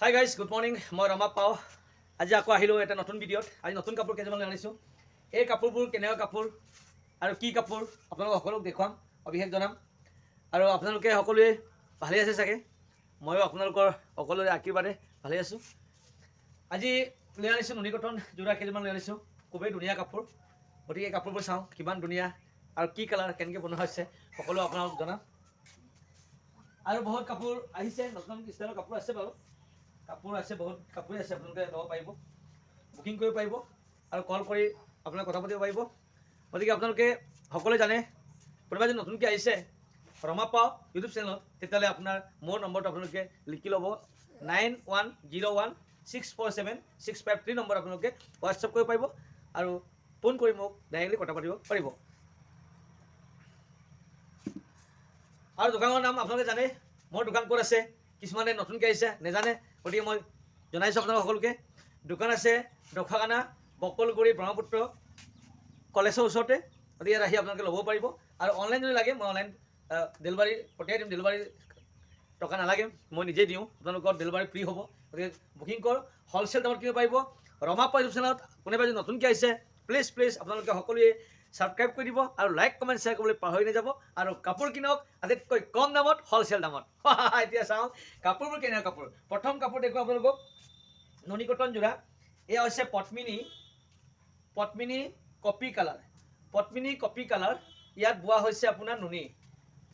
Hi guys good morning মই ৰমা পাও। আজি আকৌ আহিলোঁ এটা নতুন ভিডিঅ'ত। আজি নতুন কাপোৰ কেইটামান লৈ আনিছোঁ। এই কাপোৰবোৰ, কেনেকুৱা কাপোৰ আৰু কি কাপোৰ আপোনালোক সকলোক দেখুৱাম, অভিষেক জনাম। আৰু আপোনালোকে সকলোৱে ভালেই আছে চাগে? ময়ো আপোনালোকৰ সকলোৰে আশীৰ্বাদে ভালেই আছোঁ। আজি লৈ আনিছোঁ নুনি কটন যোৰা কেইযোৰমান লৈ আনিছোঁ। খুবেই ধুনীয়া কাপোৰ। গতিকে কাপোৰবোৰ চাওঁ, কিমান ধুনীয়া আৰু কি কালাৰ কেনেকৈ বনোৱা হৈছে, সকলো আপোনালোক জনাম। আৰু বহুত কাপোৰ আহিছে, নতুন ষ্টাইলৰ কাপোৰ আছে বাৰু। কাপোৰ আছে বহুত কাপোৰেই আছে আপোনালোকে ল'ব পাৰিব। বুকিং কৰিব পাৰিব আৰু কল কৰি আপোনালোকে কথা পাতিব পাৰিব। গতিকে আপোনালোকে সকলোৱে জানে কোনোবা যদি নতুনকৈ আহিছে ৰমা পাও ইউটিউব চেনেলত তেতিয়াহ'লে আপোনাৰ মোৰ নম্বৰটো আপোনালোকে লিখি ল'ব। Nine one zero' one six four seven six five three number আপোনালোকে হোৱাটছআপ কৰিব পাৰিব আৰু ফোন কৰি মোক ডাইৰেক্টলি কথা পাতিব পাৰিব। আৰু দোকানৰ নাম আপোনালোকে জানে মোৰ দোকান ক'ত আছে কিছুমানে নতুনকৈ আহিছে নেজানে। গতিকে মই জনাইছোঁ আপোনালোক সকলোকে। দোকান আছে দফাখানা বকলগুৰি, ব্ৰহ্মপুত্ৰ কলেজৰ ওচৰতে। গতিকে ইয়াত আহি আপোনালোকে ল'ব পাৰিব। আৰু অনলাইন যদি লাগে, মই অনলাইন ডেলিভাৰী পঠিয়াই দিম ডেলিভাৰী টকা নালাগে। মই নিজেই দিওঁ, আপোনালোকৰ ডেলিভাৰী ফ্ৰী হ'ব। গতিকে বুকিং কৰক হ'লচেল দামত কিনিব পাৰিব। ৰমা ইউটিউব চেনেলত কোনোবাই যদি নতুনকৈ আহিছে প্লিজ প্লিজ আপোনালোকে সকলোৱে ছাবস্ক্ৰাইব কৰি দিব আৰু লাইক কমেণ্ট শ্বেয়াৰ কৰিবলৈ পাহৰি নাযাব। আৰু কাপোৰ কিনক, আটাইতকৈ কম দামত হ'লচেল দামত। এতিয়া চাওঁ, কাপোৰবোৰ কেনেকুৱা কাপোৰ? প্ৰথম কাপোৰ দেখুৱাওঁ আপোনালোকক, নুনি কটন যোৰা। এয়া হৈছে Padmini Padmini copy colour. Padmini copy colour, ইয়াত বোৱা হৈছে আপোনাৰ নুনি।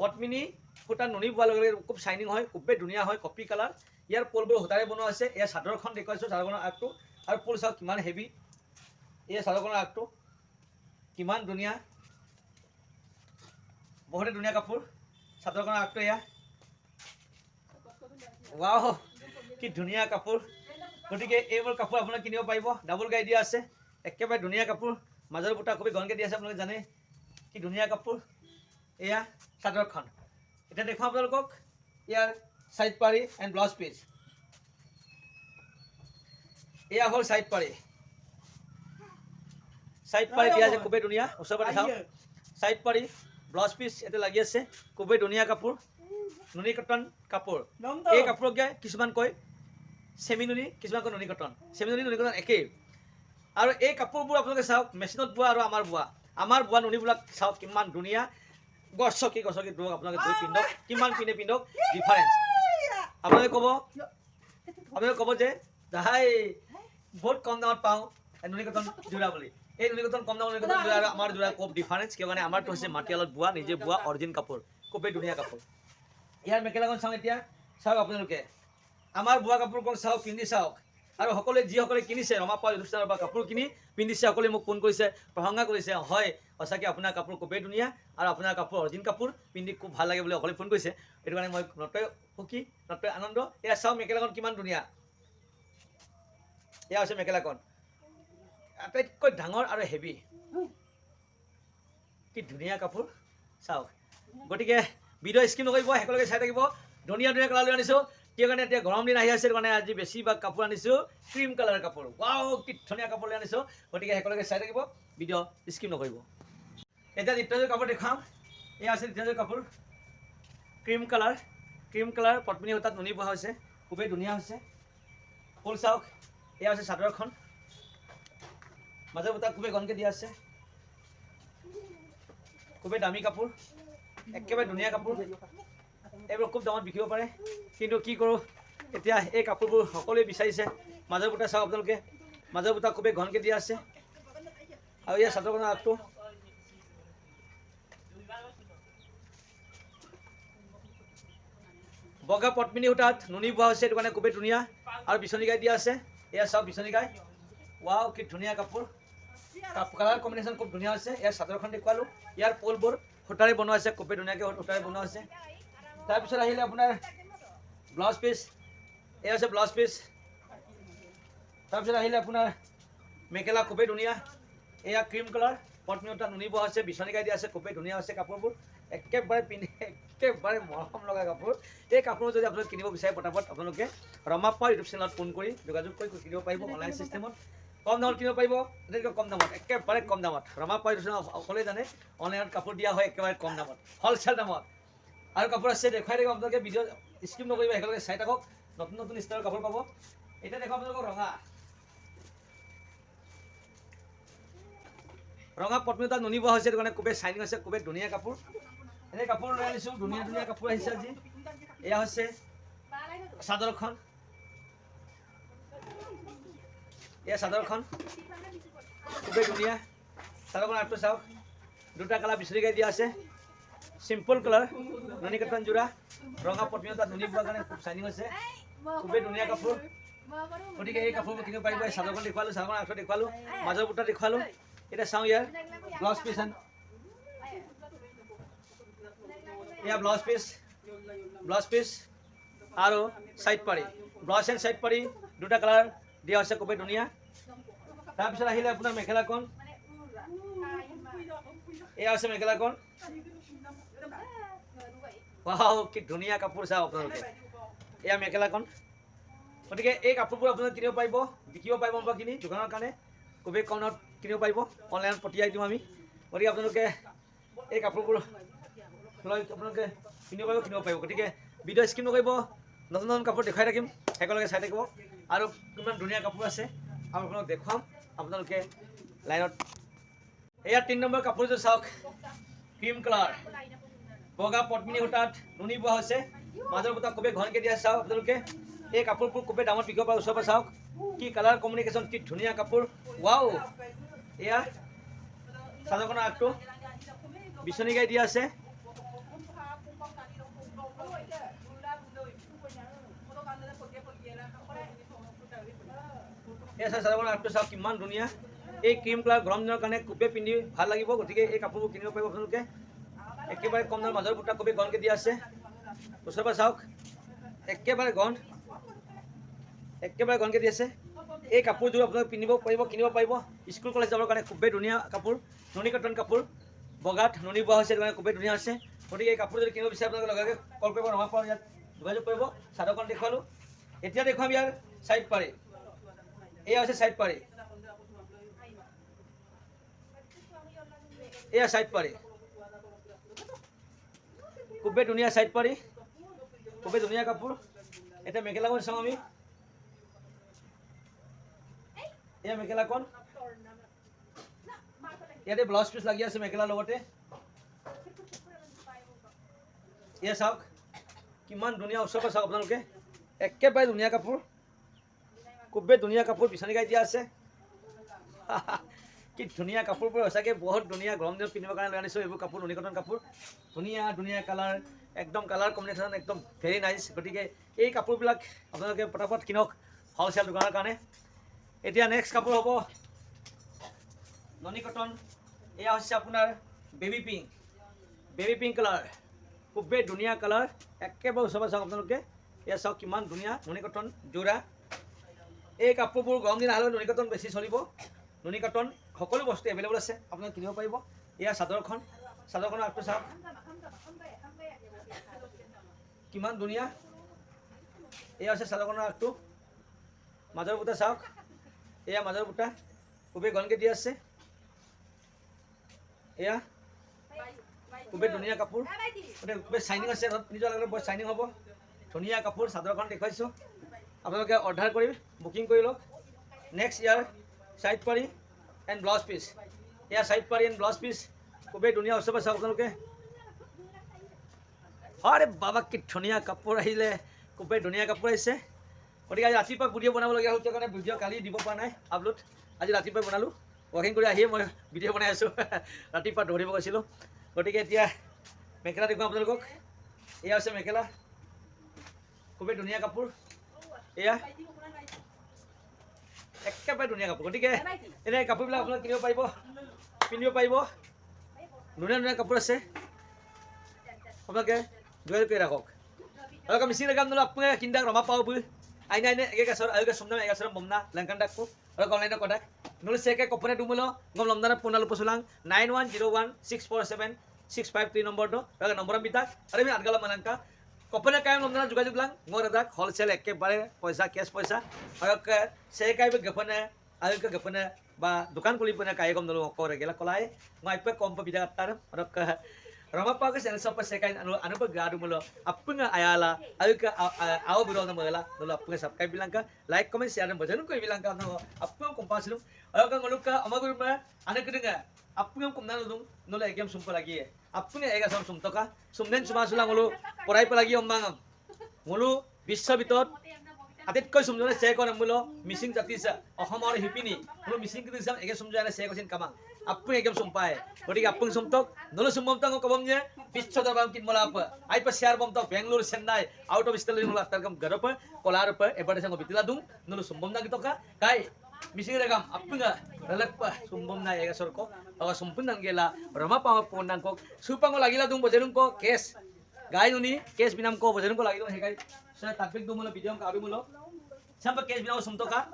পদ্মিনী সূতা নুনি বোৱাৰ লগে লগে খুব চাইনিং হয়, খুবেই ধুনীয়া হয়, কপি কালাৰ। ইয়াৰ পলবোৰ সূতাৰে বনোৱা হৈছে। এয়া চাদৰখন দেখুৱাইছোঁ, চাদৰখনৰ আগটো। আৰু ফুল চাওক, কিমান হেভি এয়া চাদৰখনৰ আগটো। কিমান ধুনীয়া। বহুতে ধুনীয়া কাপোৰ। চাদৰখনৰ আগটো এয়া। ৱাও কি ধুনীয়া কাপোৰ। গতিকে এইবোৰ কাপোৰ আপোনালোকে কিনিব পাৰিব। ডাবল গাড়ী দিয়া আছে। একেবাৰে ধুনীয়া কাপোৰ। মাজৰ বুটা খুবেই ঘনকৈ দিয়া আছে আপোনালোকে জানে কি ধুনীয়া কাপোৰ। এয়া চাদৰখন। এতিয়া দেখুৱাওঁ আপোনালোকক ইয়াৰ চাইড পাৰি এণ্ড ব্লাউজ পিচ এয়া হ'ল চাইড পাৰি। চাইড পাৰি দিয়া আছে খুবেই ধুনীয়া ওচৰৰ পৰা চাওঁ চাইড পাৰি ব্লাউজ পিচ ইয়াতে লাগি আছে খুবেই ধুনীয়া কাপোৰ। নুনি কটন কাপোৰ। এই কাপোৰকে কিছুমান কয় চেমি নুনি কিছুমান কয় নুনি কটন। চেমি নুনি নুনি কটন একেই। আৰু এই কাপোৰবোৰ আপোনালোকে চাওক মেচিনত বোৱা আৰু আমাৰ বোৱা। আমাৰ বোৱা নুনিবিলাক চাওক কিমান ধুনীয়া। গছকি গছকি ধৰক আপোনালোকে ধুই পিন্ধক কিমান পিন্ধে পিন্ধক ডিফাৰেঞ্চ আপোনালোকে ক'ব আপোনালোকে ক'ব যে দাহাই বহুত কম দামত পাওঁ নুনি কটন যোৰা বুলি। এই নুনি কম দামত নুনি কটন যোৰা আৰু আমাৰ যোৰা খুব ডিফাৰেঞ্চ কিয় কাৰণে আমাৰটো হৈছে মাটিয়ালত বোৱা নিজে বোৱা অৰিজিন কাপোৰ খুবেই ধুনীয়া কাপোৰ ইয়াৰ মেখেলাখন চাওঁ এতিয়া চাওক আপোনালোকে আমাৰ বোৱা কাপোৰখন চাওক পিন্ধি চাওক আৰু সকলোৱে যিসকলে কিনিছে ৰমা পাল অনুষ্ঠানৰ পৰা কাপোৰ কিনি পিন্ধিছে সকলোৱে মোক ফোন কৰিছে প্ৰশংসা কৰিছে, হয়, সঁচাকৈ আপোনাৰ কাপোৰ খুবেই ধুনীয়া আৰু আপোনাৰ কাপোৰ অৰিজিন কাপোৰ পিন্ধি খুব ভালো লাগে বুলি সকলোৱে ফোন কৰিছে। সেইটো কাৰণে মই নতই সুখী নতই আনন্দ। এয়া চাওক, মেখেলাখন কিমান ধুনীয়া। এয়া হৈছে মেখেলাখন। আটাইতকৈ ডাঙৰ আৰু হেভি কি ধুনীয়া কাপোৰ। চাওক। গতিকে ভিডিঅ' স্কিপ নকৰিব একেলগে চাই থাকিব। ধুনীয়া ধুনীয়া কালাৰ লৈ আনিছোঁ। কিয় কাৰণে এতিয়া গৰম দিন আহি আছে কাৰণে আজি বেছিভাগ কাপোৰ আনিছোঁ। ক্ৰীম কালাৰ কাপোৰ। ৱাও কি ধুনীয়া কাপোৰ লৈ আনিছোঁ। গতিকে একেলগে চাই থাকিব। ভিডিঅ' স্কিপ নকৰিব। এতিয়া নিত্যযোৰ কাপোৰ দেখুৱাম। এয়া আছে নিত্যযোৰ কাপোৰ। Cream colour cream colour Padmini সূতাত নুনি বোৱা হৈছে। খুবেই ধুনীয়া হৈছে। ফুল চাওক। এয়া হৈছে চাদৰখন। মাজৰ বুটা খুবেই ঘনকৈ দিয়া আছে খুবেই দামী কাপোৰ একেবাৰে ধুনীয়া কাপোৰ এইবোৰ খুব দামত বিকিব পাৰে। কিন্তু কি কৰোঁ, এতিয়া এই কাপোৰবোৰ সকলোৱে বিচাৰিছে। মাজৰ বুটা চাওক আপোনালোকে। মাজৰ বুটা খুবেই ঘনকৈ দিয়া আছে। আৰু ইয়াৰ চাদৰখনৰ আগটো। বগা পদ্মিনী সূতাত নুনি বোৱা হৈছে, সেইটো কাৰণে খুবেই ধুনীয়া। আৰু বিচনী গাই দিয়া আছে। এয়া চাওক বিচনী গাই। ৱাও, কি ধুনীয়া কাপোৰ। কাপ- কালাৰ কম্বিনেশ্যন খুব ধুনীয়া হৈছে। ইয়াৰ চাদৰখন দেখুৱালোঁ। ইয়াৰ পলবোৰ সূতাৰে বনোৱা হৈছে খুবেই ধুনীয়াকৈ সূতাৰে বনোৱা হৈছে। তাৰপিছত আহিলে আপোনাৰ ব্লাউজ পিচ এয়া হৈছে ব্লাউজ পিচ তাৰপিছত আহিলে আপোনাৰ মেখেলা খুবেই ধুনীয়া। এয়া ক্ৰীম কালাৰ পদ্মিতা নুনি বোৱা হৈছে বিচনী গাই দিয়া আছে খুবেই ধুনীয়া হৈছে কাপোৰবোৰ। একেবাৰে পিন্ধি একেবাৰে মৰম লগা কাপোৰ। এই কাপোৰ যদি আপোনালোকে কিনিব বিচাৰে পটাপট আপোনালোকে ৰমাপ্পা ইউটিউব চেনেলত ফোন কৰি যোগাযোগ কৰি কিনিব পাৰিব অনলাইন চিষ্টেমত কম দামত কিনিব পাৰিব? আটাইতকৈ কম দামত, একেবাৰে কম দামত। ইউটিউব চেনেল সকলোৱে জানে, অনলাইনত কাপোৰ দিয়া হয়, একেবাৰে কম দামত হ'লচেল দামত। আৰু কাপোৰ আছে, দেখুৱাই থাকিব আপোনালোকে, ভিডিঅ' স্কিপ নকৰিব, একেলগে চাই থাকক। নতুন নতুন ষ্টাইলৰ কাপোৰ পাব। এতিয়া দেখুৱাম আপোনালোকক ৰঙা। ৰঙা পত্নীতা নুনি বোৱা হৈছে, সেইটো কাৰণে খুবেই চাইনিং হৈছে, খুবেই ধুনীয়া কাপোৰ। এনে কাপোৰ লৈ আনিছোঁ, ধুনীয়া ধুনীয়া কাপোৰ আহিছে আজি। এয়া হৈছে চাদৰখন। এয়া চাদৰখন খুবেই ধুনীয়া। চাদৰখন আৰ্টটো চাওক। দুটা কালাৰ বিচৰিকাই দিয়া আছে। চিম্পল কালাৰ নুনি কটন যোৰা। ৰঙা পত্নীতা নুনি বোৱাৰ কাৰণে খুব চাইনিং হৈছে। খুবেই ধুনীয়া কাপোৰ। গতিকে এই কাপোৰবোৰ কিনিব পাৰিব। এই চাদৰখন দেখুৱালোঁ চাদৰখন আৰ্টটো দেখুৱালোঁ, মাজৰ বুটা দেখুৱালোঁ। এতিয়া চাওঁ ইয়াৰ ব্লাউজ পিচ এয়া ব্লাউজ পিচ ব্লাউজ পিচ আৰু চাইড পাৰি। ব্লাউজ এণ্ড চাইড পাৰি। দুটা কালাৰ দিয়া হৈছে খুবেই ধুনীয়া তাৰপিছত আহিলে আপোনাৰ মেখেলাখন এয়া হৈছে মেখেলাখন ৱাও কি ধুনীয়া কাপোৰ চাওক আপোনালোকে। এয়া মেখেলাখন গতিকে এই কাপোৰবোৰ আপোনালোকে কিনিব পাৰিব, বিকিব পাৰিব বা কিনি দোকানৰ কাৰণে। খুবেই কম দামত কিনিব পাৰিব, অনলাইনত পঠিয়াই দিওঁ আমি। গতিকে আপোনালোকে এই কাপোৰবোৰ লৈ আপোনালোকে কিনিব পাৰিব কিনিব পাৰিব। গতিকে ভিডিঅ' স্কিপ নকৰিব, নতুন নতুন কাপোৰ দেখুৱাই থাকিম। একেলগে চাই থাকিব। আৰু কিমান ধুনীয়া কাপোৰ আছে আৰু আপোনালোক দেখুৱাম। আপোনালোকে লাইনত এয়া তিনি নম্বৰ কাপোৰযোৰ চাওক, ক্ৰীম কালাৰ। বগা পদ্মিনী সূতাত নুনি বোৱা হৈছে। মাজৰ বুটা খুবেই ঘনকৈ দিয়া চাওক আপোনালোকে। এই কাপোৰবোৰ খুবেই দামত বিকিব পাৰে ওচৰৰ পৰা চাওক। কি কালাৰ কমিউনিকেশ্যন কি ধুনীয়া কাপোৰ। ৱাও এয়া চাদৰখনৰ আগটো। বিচনী গাই দিয়া আছে। এই চাই চাদৰখনৰ আগটো চাওক, কিমান ধুনীয়া। এই ক্ৰীম কালাৰ গৰম দিনৰ কাৰণে খুবেই পিন্ধি ভালো লাগিব, গতিকে এই কাপোৰবোৰ কিনিব পাৰিব আপোনালোকে। একেবাৰে কম দামৰ মাজৰ বুটা খুবেই ঘনকৈ দিয়া আছে। ওচৰৰ পৰা চাওক, একেবাৰে ঘন একেবাৰে ঘনকৈ দি আছে। এই কাপোৰযোৰ আপোনালোকে পিন্ধিব পাৰিব, কিনিব পাৰিব। স্কুল কলেজ যাবৰ কাৰণে খুবেই ধুনীয়া কাপোৰ। নুনি কটন কাপোৰ বগাত নুনি বোৱা হৈছে সেইটো কাৰণে খুবেই ধুনীয়া হৈছে। গতিকে এই কাপোৰ যদি কিনিব বিচাৰে, আপোনালোকে লগে কল কৰিব ৰঙা পাৰ ইয়াত যোগাযোগ কৰিব। চাদৰখন দেখুৱালোঁ। এতিয়া দেখুৱাম ইয়াৰ চাইড পাৰি। এয়া হৈছে চাইড পাৰি। এয়া চাইড পাৰি। খুবেই ধুনীয়া চাইড পাৰি। খুবেই ধুনীয়া কাপোৰ। এতিয়া মেখেলাখন চাওঁ আমি। এয়া মেখেলাখন ইয়াতে ব্লাউজ পিচ লাগি আছে মেখেলাৰ লগতে। এয়া চাওক। কিমান ধুনীয়া ওচৰৰ পৰা চাওক আপোনালোকে। একেবাৰে ধুনীয়া কাপোৰ। খুবেই ধুনীয়া কাপোৰ বিচনী গাই দিয়া আছে। কি ধুনীয়া কাপোৰবোৰ সঁচাকৈ বহুত ধুনীয়া গৰম দিনত পিন্ধিবৰ কাৰণে লৈ আনিছোঁ এইবোৰ কাপোৰ নুনি কটন কাপোৰ। ধুনীয়া ধুনীয়া কালাৰ একদম কালাৰ কম্বিনেশ্যন একদম ভেৰি নাইচ গতিকে এই কাপোৰবিলাক আপোনালোকে পটাপট কিনক হ'লচেল দোকানৰ কাৰণে। এতিয়া নেক্সট কাপোৰ হ'ব ননী কটন। এয়া হৈছে আপোনাৰ baby pink baby pink colour খুবেই ধুনীয়া কালাৰ একেবাৰে ওচৰৰ পৰা চাওক আপোনালোকে। এয়া চাওক কিমান ধুনীয়া ননী কটন যোৰা এই কাপোৰবোৰ গৰম দিন আহিলেও নুনি কটন বেছি চলিব। নুনি কটন সকলো বস্তু এভেইলেবল আছে, আপোনালোকে কিনিব পাৰিব। এয়া চাদৰখন, চাদৰখনৰ আগটো চাওক। কিমান ধুনীয়া। এয়া হৈছে চাদৰখনৰ আগটো মাজৰ বুটা চাওক। এয়া মাজৰ বুটা, খুবেই ঘনকৈ দি আছে। এয়া, খুবেই ধুনীয়া কাপোৰ। গতিকে খুবেই চাইনিং আছে ঘৰত নিজৰ লগতে বৰ চাইনিং হ'ব। ধুনীয়া কাপোৰ, চাদৰখন দেখুৱাইছোঁ। আপোনালোকে অৰ্ডাৰ কৰি বুকিং কৰি লওক নেক্সট ইয়াৰ চাইড পাৰি এণ্ড ব্লাউজ পিচ এয়া চাইড পাৰি এণ্ড ব্লাউজ পিচ খুবেই ধুনীয়া ওচৰ পাইছে আপোনালোকে। আৰে বাবা, কি ধুনীয়া কাপোৰ আহিলে। খুবেই ধুনীয়া কাপোৰ আহিছে। গতিকে আজি ৰাতিপুৱা ভিডিঅ' বনাবলগীয়া হ'ল কাৰণে ভিডিঅ' কালি দিব পৰা নাই আপলোড আজি ৰাতিপুৱাই বনালোঁ। ৱাকিং কৰি আহিয়ে মই ভিডিঅ' বনাই আছোঁ। ৰাতিপুৱা দৌৰিব গৈছিলোঁ। গতিকে এতিয়া মেখেলা দেখুৱাম আপোনালোকক। এয়া হৈছে মেখেলা। খুবেই ধুনীয়া কাপোৰ। এয়া একেবাৰে ধুনীয়া কাপোৰ গতিকে এনে কাপোৰবিলাক আপোনালোকে কিনিব পাৰিব পিন্ধিব পাৰিব ধুনীয়া ধুনীয়া কাপোৰ আছে আপোনালোকে যোগাযোগ কৰি রাখক Kalau kami sini kan dulu apa kindak rumah pau bu. Aina ini ege kasar ayo ke sumna ege kasar bomna langkan dakku. Kalau kau lain kodak. Nulis saya ke kopone dumulo ngom lomdana puna lupa sulang 9101647653 nomor do. Kalau nomor bitak. Ada mi adgala manangka. কপনে Qayyim Nandana যোগাযোগ lung. মোৰ দাদাক হ'লচেল একেবাৰে পইচা case পইচা। আয়োগে সে কাইবে গপনে আয়ক গপনে বা দোকান খুলি পনে কাই গম নলো কৰে গেলা কলাই। মই কম পাবি তাৰক ৰমাপাক চেনে চপ চেকাই আনো আনুপ গাৰু মোলো আপুং আয়ালা আয়োগ আৱ বিৰোধ মগলা দলো আপুং চাপকাই বিলাংকা লাইক কমেণ্ট শ্বেয়াৰ ভজন কৰিবিলাংকা আপুং কম্পাছিলোঁ আয়োগ অলুক আমাৰ গুৰিমে আনে আপুং কম নালোঁ নলে একদম চুম্প লাগিয়ে। Apung kung pasilum ayo ka nguluk ka amagur ma anak kedinga apung kum na lo no la exam sum pa lagi apung ega sam sum to ka sumnen suma sulang ngulu পড়াই pa lagi omang বিশ্ব ভিতৰত আটাইতকৈ চুমজনে check কৰে মূল, মিচিং জাতি অসমৰ শিপিনী। মূল, মিচিং কিন্তু একে চুমজনে চেক আছিল কামাং। আপুনি একদম চুম পায়। গতিকে আপুনি চুমতক নলো চুমম তক কবম যে, বিশ্ব দৰবাৰ কিন মলা আপ। আই পা শেয়াৰ বম তক Bangalore, Chennai, out of state মূল কাম গৰপ, কলাৰ চাং বিতিলা দুং নলো চুমবম না গিতকা কাই misiragam apnga lalakpa sumbom na yaga sorko. Aga sumpun nangela rama pama pondang kok supang lagila dung bojerung ko kes. Gai ini kes binam ko bojerung ko lagilo hegai sa tapik dumulo video ka abimulo sampa kes binam sumto ka.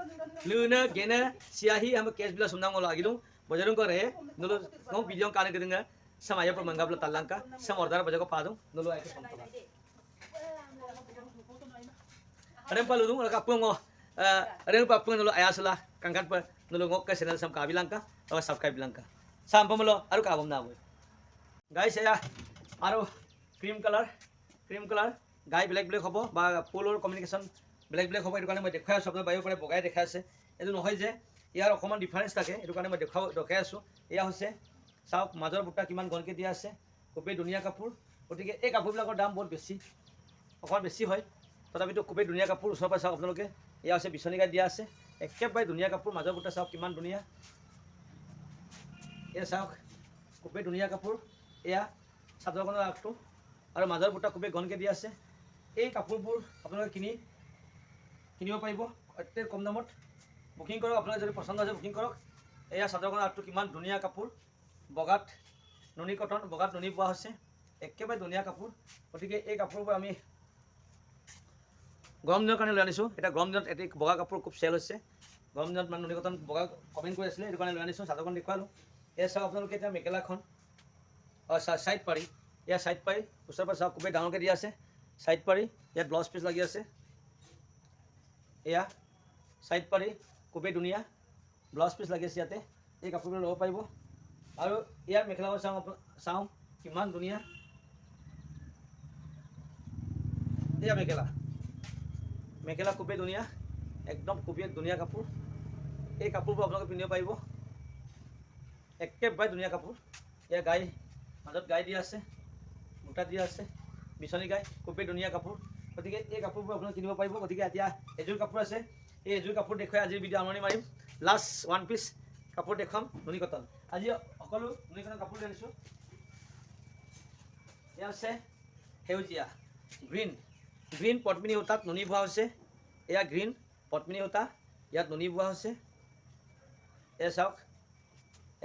Luna gena siahi hamba kes bila sumnang ko lagilo bojerung ko re nulo ngong video ka ne kedinga sama ya pemangga bela talangka sama ordar bajago padung nulo ai ko sumto ka. Ada yang palu dulu, ada kapung, oh. Ada pa pung nulu ayasla kangkat pa nulu ngok ka channel sam ka bilangka aw subscribe bilangka sam pamulo aru ka bom na boy guys ya আরো cream colour cream colour গাই বেলেগ বেলেগ হ'ব বা ফুলৰ communication বেলেগ বেলেগ হ'ব এইটো কাৰণে মই দেখুৱাই আছোঁ আপোনাৰ বায়ু পাৰে বগাই দেখাই আছে এইটো নহয় যে ইয়াৰ অকণমান ডিফাৰেঞ্চ থাকে এইটো কাৰণে মই দেখুৱাব দেখাই আছোঁ এয়া হৈছে চাওক মাজৰ বুটা কিমান ঘনকৈ দিয়া আছে খুবেই ধুনীয়া কাপোৰ গতিকে এই কাপোৰবিলাকৰ দাম বহুত বেছি অকণমান বেছি হয় তথাপিতো খুবেই ধুনীয়া কাপোৰ ওচৰৰ পৰা চাওক আপোনালোকে এয়া হৈছে বিচনী গাই দিয়া আছে। একেবাৰে ধুনীয়া কাপোৰ মাজৰ বুটা চাওক কিমান ধুনীয়া। এয়া চাওক খুবেই ধুনীয়া কাপোৰ। এয়া চাদৰখনৰ আগটো আৰু মাজৰ বুটা খুবেই ঘনকৈ দিয়া আছে। এই কাপোৰবোৰ আপোনালোকে কিনি কিনিব পাৰিব অতি কম দামত। বুকিং কৰক আপোনালোকে যদি পচন্দ আছে বুকিং কৰক। এয়া চাদৰখনৰ আগটো কিমান ধুনীয়া কাপোৰ। বগাত নুনি কটন বগাত নুনি পোৱা হৈছে। একেবাৰে ধুনীয়া কাপোৰ। গতিকে এই কাপোৰবোৰ আমি গৰম দিনৰ কাৰণে লৈ আনিছোঁ। এতিয়া গৰম দিনত এটি বগা কাপোৰ খুব চেল হৈছে। গৰম দিনত মানে নুনি কটন বগা কমেণ্ট কৰি আছিলে সেইটো কাৰণে লৈ আনিছোঁ চাদৰখন দেখুৱালোঁ। এয়া চাওক আপোনালোকে এতিয়া মেখেলাখন অঁ চাইড পাৰি। ইয়াৰ চাইড পাৰি ওচৰৰ পৰা চাওক খুবেই ডাঙৰকৈ দিয়া আছে। চাইড পাৰি ইয়াত ব্লাউজ পিচ লাগি আছে। এয়া চাইড পাৰি খুবেই ধুনীয়া। ব্লাউজ পিচ লাগি আছে ইয়াতে। এই কাপোৰবোৰ ল'ব পাৰিব। আৰু ইয়াৰ মেখেলাবোৰ চাওঁ চাওঁ কিমান ধুনীয়া। এয়া মেখেলা। মেখেলা খুবেই ধুনীয়া একদম খুবেই ধুনীয়া কাপোৰ। এই কাপোৰবোৰ আপোনালোকে পিন্ধিব পাৰিব। একেবাৰে ধুনীয়া কাপোৰ। এয়া গাই মাজত গাই দিয়া আছে বুটা দিয়া আছে বিচনী গাই খুবেই ধুনীয়া কাপোৰ। গতিকে এই কাপোৰবোৰ আপোনালোকে কিনিব পাৰিব। গতিকে এতিয়া এযোৰ কাপোৰ আছে। এই এযোৰ কাপোৰ দেখুৱাই আজিৰ ভিডিঅ' আমনি মাৰিম। লাষ্ট ওৱান পিচ কাপোৰ দেখুৱাম নুনি কটন। আজি সকলো নুনি কটন কাপোৰ আনিছোঁ। এয়া আছে সেউজীয়া গ্ৰীণ গ্ৰীণ পদ্মিনী সূতাত নুনি বোৱা হৈছে। এয়া গ্ৰীণ পদ্মিনী সূতা ইয়াত নুনি বোৱা হৈছে। এয়া চাওক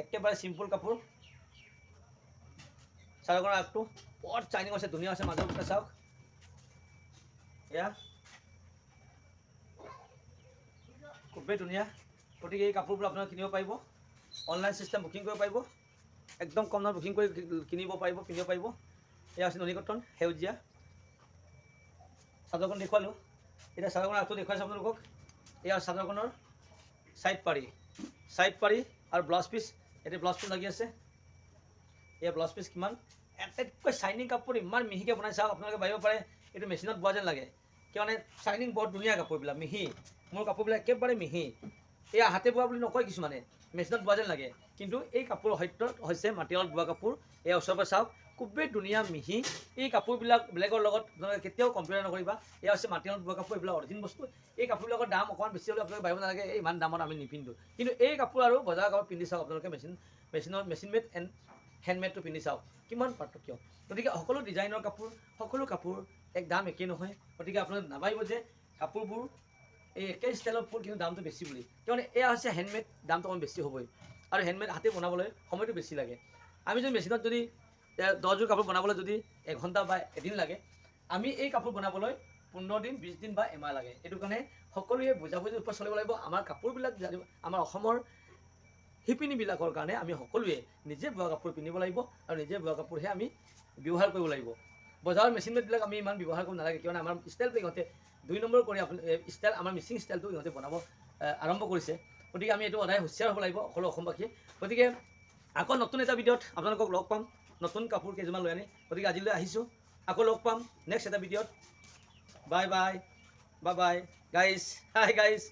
একেবাৰে চিম্পুল কাপোৰ। চাদৰখনৰ আগটো বৰ চাইনিং আছে ধুনীয়া আছে মাজৰ বুটা চাওক। এয়া খুবেই ধুনীয়া। গতিকে এই কাপোৰবোৰ আপোনালোকে কিনিব পাৰিব। অনলাইন চিষ্টেম বুকিং কৰিব পাৰিব। একদম কম দামত বুকিং কৰি কিনিব পাৰিব কিনিব পাৰিব। এয়া হৈছে নুনি কটন সেউজীয়া। চাদৰখন দেখুৱালোঁ। এতিয়া চাদৰখনৰ আগটো দেখুৱাইছোঁ আপোনালোকক। এয়া চাদৰখনৰ চাইড পাৰি। চাইড পাৰি আৰু ব্লাউজ পিচ এতিয়া ব্লাউজ পিচ লাগি আছে। এয়া ব্লাউজ পিচ কিমান? আটাইতকৈ চাইনিং কাপোৰ ইমান মিহিকৈ বনাই চাওক আপোনালোকে ভাবিব পাৰে এইটো মেচিনত বোৱা যেন লাগে। কিয়নে চাইনিং বৰ ধুনীয়া কাপোৰবিলাক মিহি। মোৰ কাপোৰবিলাক একেবাৰে মিহি। এয়া হাতে বোৱা বুলি নকয় কিছুমানে। মেচিনত বোৱা যেন লাগে। কিন্তু এই কাপোৰৰ সত্য হৈছে মাটিয়ালত বোৱা কাপোৰ। এয়া ওচৰৰ পৰা চাওক। খুবেই ধুনীয়া মিহি। এই কাপোৰবিলাক বেলেগৰ লগত আপোনালোকে কেতিয়াও কম্পেয়াৰ নকৰিবা। এয়া হৈছে মাটিয়ালত বোৱা কাপোৰ এইবিলাক অৰিজিন বস্তু। এই কাপোৰবিলাকৰ দাম অকণমান বেছি হ'লে আপোনালোকে ভাবিব নালাগে এই ইমান দামত আমি নিপিন্ধোঁ। কিন্তু এই কাপোৰ আৰু বজাৰৰ কাপোৰ পিন্ধি চাওক আপোনালোকে মেচিন মেচিনত মেচিন মেড এণ্ড হেণ্ডমেডটো পিন্ধি চাওক। কিমান পাৰ্থক্য। গতিকে সকলো ডিজাইনৰ কাপোৰ সকলো কাপোৰ এক দাম একেই নহয়। গতিকে আপোনালোকে নাভাবিব যে কাপোৰবোৰ এই একে ষ্টাইলৰ ফুল কিন্তু দামটো বেছি বুলি। কিয়নো এয়া হৈছে হেণ্ডমেড দামটো অকণমান বেছি হ'বই। আৰু হেণ্ডমেড হাতে বনাবলৈ সময়টো বেছি লাগে। আমি যদি মেচিনত যদি দহযোৰ কাপোৰ বনাবলৈ যদি এঘণ্টা বা এদিন লাগে আমি এই কাপোৰ বনাবলৈ পোন্ধৰ দিন বিছ দিন বা এমাহ লাগে। এইটো কাৰণে সকলোৱে বুজাবুজিৰ ওপৰত চলিব লাগিব। আমাৰ কাপোৰবিলাক জানিব আমাৰ অসমৰ শিপিনীবিলাকৰ কাৰণে আমি সকলোৱে নিজে বোৱা কাপোৰ পিন্ধিব লাগিব আৰু নিজে বোৱা কাপোৰহে আমি ব্যৱহাৰ কৰিব লাগিব। বজাৰৰ মেচিন মেডবিলাক আমি ইমান ব্যৱহাৰ কৰিব নালাগে কিয়নো আমাৰ ষ্টাইলটো ইহঁতে দুই নম্বৰ কৰি আপুনি ষ্টাইল আমাৰ মিচিং ষ্টাইলটো ইহঁতে বনাব আৰম্ভ কৰিছে। গতিকে আমি এইটো সদায় হুঁচিয়াৰ হ'ব লাগিব সকলো অসমবাসীয়ে। গতিকে আকৌ নতুন এটা ভিডিঅ'ত আপোনালোকক লগ পাম। নতুন কাপোৰ কেইযোৰমান লৈ আনি। গতিকে আজিলৈ আহিছোঁ। আকৌ লগ পাম নেক্সট এটা ভিডিঅ'ত। Bye bye bye bye guys hi guys